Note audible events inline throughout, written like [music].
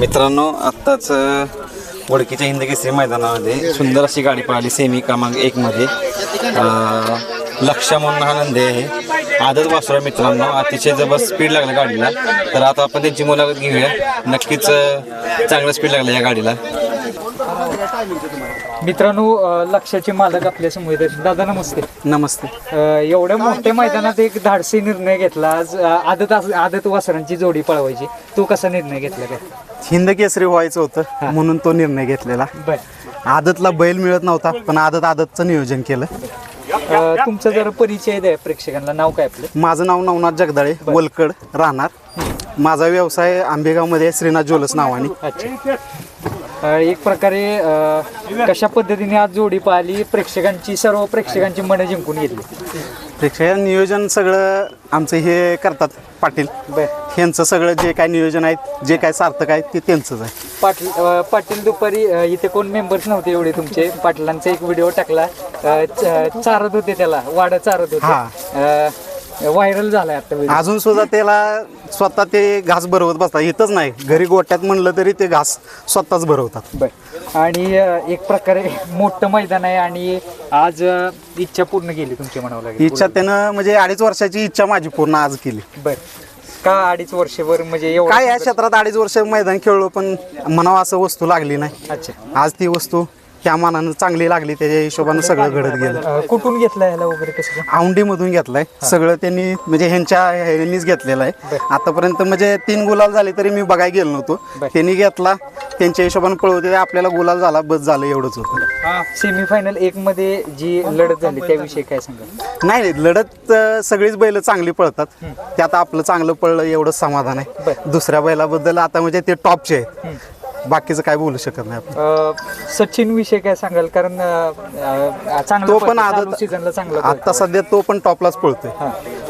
मित्रांनो आत्ताच वडकीच्या हिंद मैदानामध्ये सुंदर अशी गाडी पाहिली सेमी क्रमांक एक मध्ये. लक्ष्य म्हणून हा नंदी आहे. आदत वासुरा मित्रांनो. अतिशय जबर स्पीड लागला गाडीला. तर आता आपण त्यांची मुलाखत घेऊया. नक्कीच चांगलं स्पीड लागलं या गाडीला. मित्रांनो लक्षाचे मालक आपल्यासमोर. दादा नमस्ते. नमस्ते. एवढ्या मोठ्या मैदानात एक धाडसी निर्णय घेतला. आज आदत आदत वासरांची जोडी पळवायची. तू कसा निर्णय घेतला काय? हिंद केसरी व्हायचं होतं म्हणून तो निर्णय घेतलेला. आदतला बैल मिळत नव्हता पण आदत आदतचं नियोजन केलं. तुमचा जरा परिचय द्या प्रेक्षकांना. नाव काय आपलं? माझं नाव नवनाथ जगदाळे वलकड राहणार. माझा व्यवसाय आंबेगावमध्ये श्रीनाथ ज्वेलर्स नावाने. एक प्रकारे अ, कशा पद्धतीने आज जोडी पाहिली प्रेक्षकांची सर्व प्रेक्षकांची मनं जिंकून घेतली? पेक्षा नियोजन सगळं आमचं हे करतात पाटील. बर. यांचं सगळं जे काय नियोजन आहे जे काय सार्थक आहे ते त्यांचंच आहे. पाटील अ, पाटील दुपारी अ, इथे कोण मेंबर्स नव्हते एवढे तुमचे. पाटलांचा एक व्हिडिओ टाकला. अ, च- चारत होते त्याला वाडा चारत हा. होते व्हायरल झालाय आता अजून सुद्धा त्याला स्वतः ते घास भरवत बसतात. इथंच नाही. घरी गोट्यात म्हणलं तरी ते घास स्वतःच भरवतात. बर. आणि एक प्रकारे मोठं मैदान आहे आणि आज इच्छा पूर्ण केली तुमची म्हणावं लागेल. इच्छा त्यानं म्हणजे अडीच वर्षाची इच्छा माझी पूर्ण आज केली. बर. का अडीच वर्षभर म्हणजे काय या क्षेत्रात अडीच वर्ष मैदान खेळलो पण म्हणावं असं वस्तू लागली नाही. अच्छा. आज ती वस्तू त्या मानानं चांगली लागली त्याच्या हिशोबानं सगळं घडत गेलं. अ, कुठून घेतला याला वगैरे कसं काय? औंढीमधून घेतलाय. सगळं त्यांनी म्हणजे ह्यांच्या ह्यांनीच घेतलेलं आहे. आतापर्यंत म्हणजे तीन गुलाल झाले तरी मी बघायला गेलो नव्हतो. त्यांनी घेतला. त्यांच्या हिशोबानं पळवते आपल्याला गुलाल झाला बस झालं एवढंच होतं. सेमीफायनल एक मध्ये जी लढत झाली त्याविषयी काय सांगा नाही नाही, लढत अं, सगळीच बैल चांगली पळतात. त्यात आपलं चांगलं पळलं एवढंच समाधान आहे. दुसऱ्या बैलाबद्दल आता म्हणजे ते टॉपचे आहेत. बाकीचं काय बोलू शकत नाही आपण. सचिन विषय काय सांगाल? कारण अ, अ, चांगलं तो पण आदत सीझनला चांगला आता सध्या तो पण टॉपलाच पळतोय.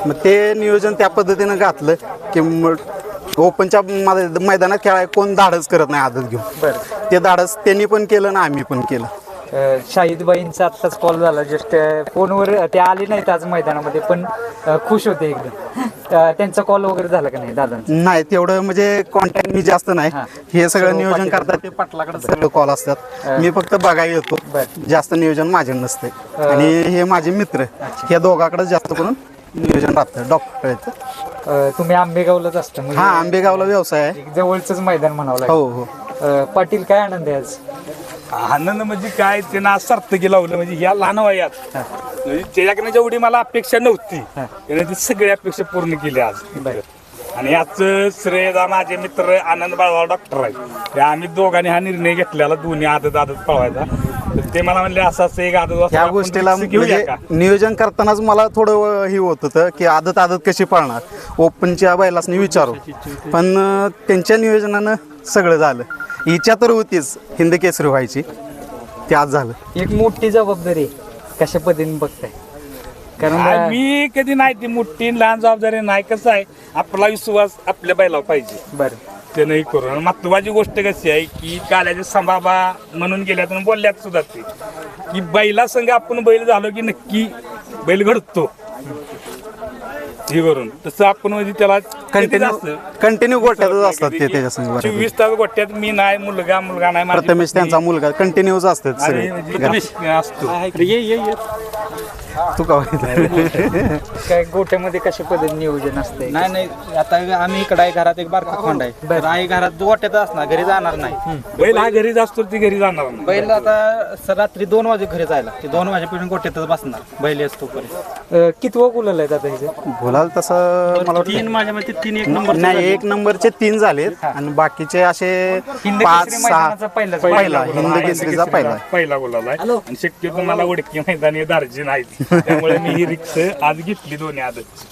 मग ते नियोजन त्या पद्धतीनं घातलं की मग ओपनच्या मैदानात खेळाय कोण धाडस करत नाही आदत घेऊन. बरं. ते धाडस त्यांनी पण केलं ना आम्ही पण केलं. अ, शाहिदबाईंचा आत्ताच कॉल झाला. जस्ट फोनवर ते आले नाहीत आज मैदानामध्ये पण अ, खुश होते एकदम. अ, त्यांचा कॉल वगैरे झाला का नाही दादांचा? नाही तेवढं म्हणजे कॉन्टॅक्ट मी जास्त नाही. हा. हे सगळं सर्व नियोजन पाटील- करतात ते. पाटलाकडे सगळं कॉल असतात. मी फक्त बघायला येतो. बरं. जास्त नियोजन माझे नसते. आणि हे माझे मित्र हे दोघाकडे जास्त करून नियोजन राहतं. डॉक्टर अ, तुम्ही आंबेगावलाच असता म्हणजे हा आंबेगावला व्यवसाय आहे. एक जवळच मैदान म्हणावं लागेल. हो हो. अ, पाटील काय आनंद आहे आज? आनंद म्हणजे काय? त्यानं आज सार्थकी लावलं. म्हणजे या लहान वयात म्हणजे त्याच्याकडनं जेवढी मला अपेक्षा नव्हती त्याने ती सगळी अपेक्षा पूर्ण केली आज. आणि याचं श्रेय दा माझे मित्र आनंद बाळवा डॉक्टर आहेत. ते आम्ही दोघांनी हा निर्णय घेतलेला दोन्ही आदत आदत पळवायचा. तर ते मला म्हणले असं असं एक आदत वासरू ह्या आपण गोष्टीला घेऊया म्हणजे का? नियोजन करतानाच मला थोडं हे होत होतं की आदत आदत कशी पाळणार? ओपनच्या बैलासनी विचारू. पण अं, त्यांच्या नियोजनानं सगळं झालं. इच्छा तर होतीच हिंद केसरी व्हायची. ते आज झालं. एक मोठी जबाबदारी आहे. कशा पद्धतीने बघताय? कारण मी कधी नाही ती मोठी लहान जबाबदारी नाही कसं आहे आपला विश्वास आपल्या बैलावर पाहिजे. बरं. ते नाही करून. महत्वाची गोष्ट कशी आहे की काल्याचे संभाबा म्हणून गेल्यात आणि बोलल्यात सुद्धा ते. की बैला संघ आपण बैल झालो की नक्की बैल घडतो. हे करून. तसं आपण म्हणजे त्याला कंटिन्यू कंटिन्यू गोट्यातच असतात ते त्याच्या. चोवीस तास गोट्यात मी नाही मुलगा मुलगा नाही माझी प्रथमेश त्यांचा मुलगा. कंटिन्यूच असतात सगळे. म्हणजे. प्रथमेश असतो. ये ये ये. तू का माहिती? काय गोट्यामध्ये कशा पद्धतीने नियोजन असते? नाही नाही. आता आम्ही इकडे आहे घरात एक बारका खोंड आहे. तर आई घरात गोट्यात असणार घरी जाणार नाही. बैल हा घरीच असतो ती घरी जाणार नाही. बैल आता स- रात्री दोन वाजे घरी जायला. ते दोन वाजेपर्यंत गोट्यातच बसणार. बैल असतो पर्यंत कितवं गुलाल आहे दादा बोलाल तसं मला वाटतं तीन माझ्या मते तीन एक नंबर नाही एक नंबरचे तीन झालेत आणि बाकीचे असे हिंद पाच केसरी सहा. पहिलाच पहिला गुलाल हिंद. केसरीचा पहिला. पहिला गुलाल आहे आणि शक्यतो मला उडकी मैदानी दार्जिन आहेत त्यामुळे मी ही रिक्स आज घेतली दोन्ही आदत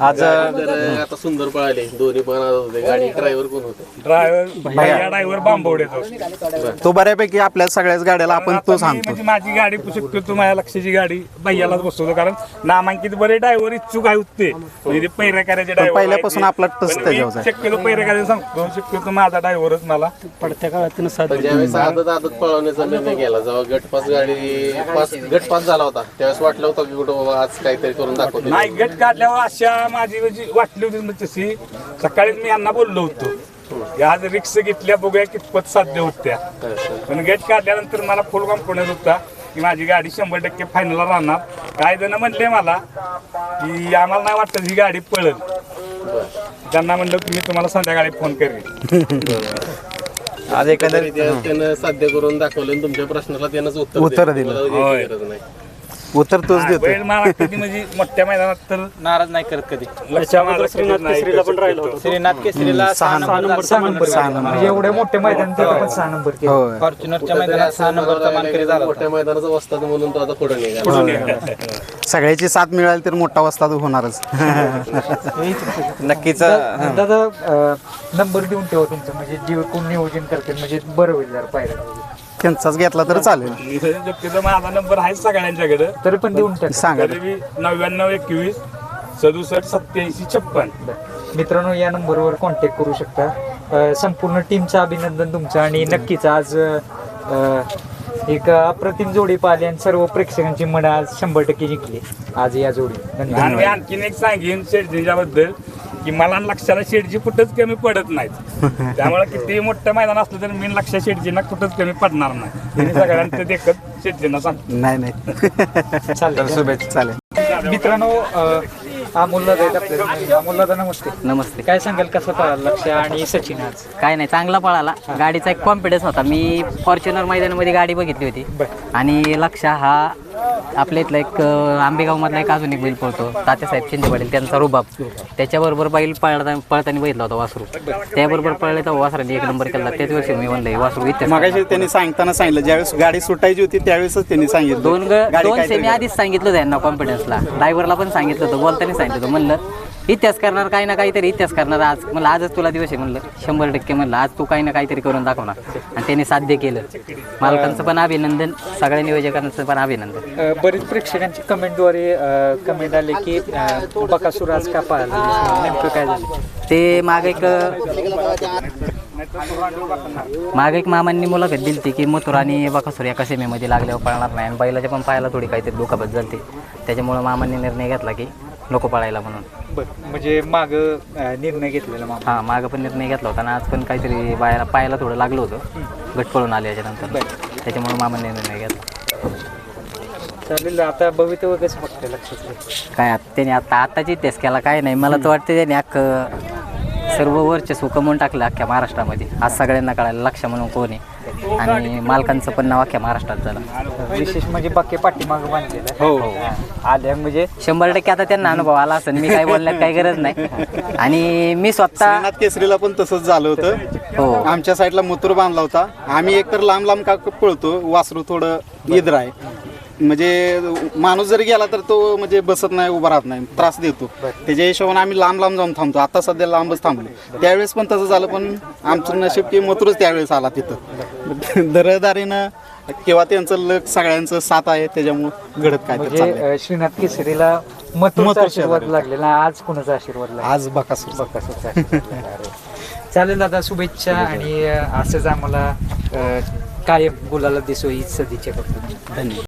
आज तर आता सुंदर पळाले. दोन्ही पण आज होते. गाडी ड्रायव्हर कोण होते. ड्रायव्हर भैया. ड्रायव्हर असतो तो. बऱ्यापैकी आपल्या सगळ्याच गाड्याला आपण आता तो मी सांगतो. म्हणजे माझी गाडी शक्यतो माझ्या लक्षाची गाडी भैयालाच बसवतो. कारण नामांकित बरे ड्रायव्हर इच्छुक आहेत ते. म्हणजे पैऱ्या करायचे पण पहिल्यापासून आपला टच त्याच्यावर आहे. शक्यतो करायचं सांगतो. शक्यतो माझा ड्रायव्हरच मला. पडत्या काळात पण ज्यावेळेस आदत आदत पळवण्याचा निर्णय केला जेव्हा गटपास गाडी पास गटपास झाला होता त्यावेळेस वाटलं होतं की कुठं बाबा आज काहीतरी करून दाखवते. नाही गट काढल्यावर अशा माझी म्हणजे वाटली होती म्हणजे तशी. सकाळीच मी यांना बोललो होतो. या आज रिक्स घेतल्या बघूया कितपत साध्य होत्या. पण गेट काढल्यानंतर मला फुल कॉन्फिडन्स होता. की माझी गाडी शंभर टक्के फायनलला राहणार. काही जण म्हणले मला की आम्हाला नाही वाटत ही गाडी पळेल. त्यांना म्हणलं की मी तुम्हाला संध्याकाळी फोन करेन. आज एखाद्या त्यानं साध्य करून दाखवलं आणि तुमच्या प्रश्नाला त्यानंच उत्तर उत्तर दिलं. दिलं. मला होय. द्यायची गरज नाही. उत्तर तोच देतो बैल मला कधी म्हणजे मोठ्या मैदानात तर नाराज नाही करत कधी. श्रीनाथ केसरीला पण राहिलो श्रीनाथ केसरीला सहा नंबर सहा नंबर. सहा नंबर. म्हणजे एवढे मोठे मैदान तिथं पण सहा नंबर केले. होय फॉर्च्युनरच्या मैदानात सहा नंबरचा मानकरी झाला होता. मोठ्या मैदानाचा वस्ताद म्हणून तो आता पुढे निघाला. सगळ्याची साथ मिळाली तर मोठा वस्ताद होणारच. नक्कीच दादा नंबर देऊन ठेवा तुमचं. म्हणजे जे कोण नियोजन करते म्हणजे बरं होईल जरा पाहिजे त्यांचाच घेतला तर चालेल. माझा नंबर आहे सगळ्यांच्याकडे. तरी पण देऊन टाका. सांगा. तरी मी नव्याण्णव एकवीस सदुसष्ट सत्याऐंशी छप्पन. मित्रांनो या नंबरवर कॉन्टॅक्ट करू शकता. अ, संपूर्ण टीमचं अभिनंदन तुमचं आणि नक्कीच आज अ, एक अप्रतिम जोडी पाहिली आणि सर्व प्रेक्षकांची मनं आज शंभर टक्के जिंकली. आज या जोडी आणि मी आणखीन एक सांगेन शेडजीच्या बद्दल की मला लक्षाला शेडजी कुठंच कमी पडत नाहीत. [laughs] त्यामुळे किती मोठं मैदान असलं तर मी लक्ष शेडजींना कुठंच कमी पडणार नाही. सगळ्यांचं देखत शेडजींना सांगतो. नाही नाही. चालेल. शुभेच्छा. चालेल. मित्रांनो अ, अमोलला जायचं आपल्याला अमोलला दादा नमस्ते. नमस्ते. काय सांगाल कसं पळालं लक्ष आणि सचिन आज? काय नाही चांगला पळाला. गाडीचा एक कॉन्फिडन्स होता. मी फॉर्च्युनर मैदानामध्ये गाडी बघितली होती. आणि लक्ष हा आपल्या इथला एक आंबेगावमधला एक अजून एक बैल पळतो. तात्यासाहेब शिंदे पाटील त्यांचा रुबाब. त्याच्याबरोबर बैल पळता पळताना बघितला होता वासरू. त्याबरोबर पळले तर वासराने एक नंबर केला. त्याच वर्षी मी म्हणलं वासरू इथे मगाशी त्यांनी सांगताना सांगितलं ज्यावेळेस गाडी सुटायची होती त्यावेळेसच त्यांनी सांगितलं. दोन दोन सेमी आधीच सांगितलं होतं यांना कॉन्फिडन्सला ड्रायव्हरला पण सांगितलं होतं बोलताना सांगितलं होतं. म्हणलं इतिहास करणार काही ना काहीतरी इतिहास करणार. आज म्हणलं आजच तुला दिवस आहे म्हणलं. शंभर टक्के म्हणलं आज तू काही ना काहीतरी करून दाखवणार आणि त्यांनी साध्य केलं. मालकांचं पण अभिनंदन सगळ्या नियोजकांचं पण अभिनंदन. अ, बरीच प्रेक्षकांची कमेंटद्वारे कमेंट आले की अ, बकासूर आज का पाहिला नेमकं काय झालं? ते माग एक माग एक मामांनी मुलाखत दिली होती की मथुर आणि बकासूर एका सेमीमध्ये लागल्यावर पळणार नाही. आणि बैलाच्या पण पायाला थोडी काहीतरी दुखापत झाली त्याच्यामुळं मामांनी निर्णय घेतला की नको पळायला म्हणून. बरं म्हणजे माग निर्णय घेतलेला मामा हां मागं पण निर्णय घेतला होता आणि आज पण काहीतरी बायाला पायाला थोडं लागलं होतं. गट पळून आले याच्यानंतर. त्याच्यामुळे मामांनी निर्णय घेतला. चालेल आता भवितव्य कसं बघते लक्षात घे. काय आता त्याने आता आताची इतिहास केला काय नाही. मला तर वाटतं त्याने अख्खं सर्व वर्चस्व कमवून टाकलं अख्ख्या महाराष्ट्रामध्ये. आज सगळ्यांना कळालं लक्ष म्हणून कोण. आहे आणि मालकांचं पण नाव अख्ख्या महाराष्ट्रात झालं. विशेष म्हणजे बाकी पाठीमाग बांधलेलं हो. आल्या म्हणजे शंभर टक्के आता त्यांना अनुभव आला असेल. मी काय बोलण्यात काही गरज नाही. आणि मी स्वतः श्रीनाथ केसरीला पण तसंच झालं होतं. हो. आमच्या साईडला मथुर बांधला होता. आम्ही एकतर लांब लांब का पळतो वासरू थोडं इद्र आहे. म्हणजे माणूस जरी गेला तर तो म्हणजे बसत नाही उभा राहत नाही त्रास देतो. त्याच्या हिशोबाने आम्ही लांब लांब जाऊन थांबतो. आता सध्या लांबच थांबलो. त्यावेळेस पण तसं झालं पण आमचं नशीब की मथुरच त्यावेळेस आला तिथं. दरदारीनं किंवा त्यांचं लक सगळ्यांचं साथ आहे त्याच्यामुळं घडत काय म्हणजे श्रीनाथ केसरीला मथुरचा आशीर्वाद. लागलेला आज कुणाचा आशीर्वाद आज बकासूर बकासूरचा. चालेल दादा शुभेच्छा आणि असंच आम्हाला कायम बोलायला दिसो ही सदिच्छा करतो. धन्यवाद.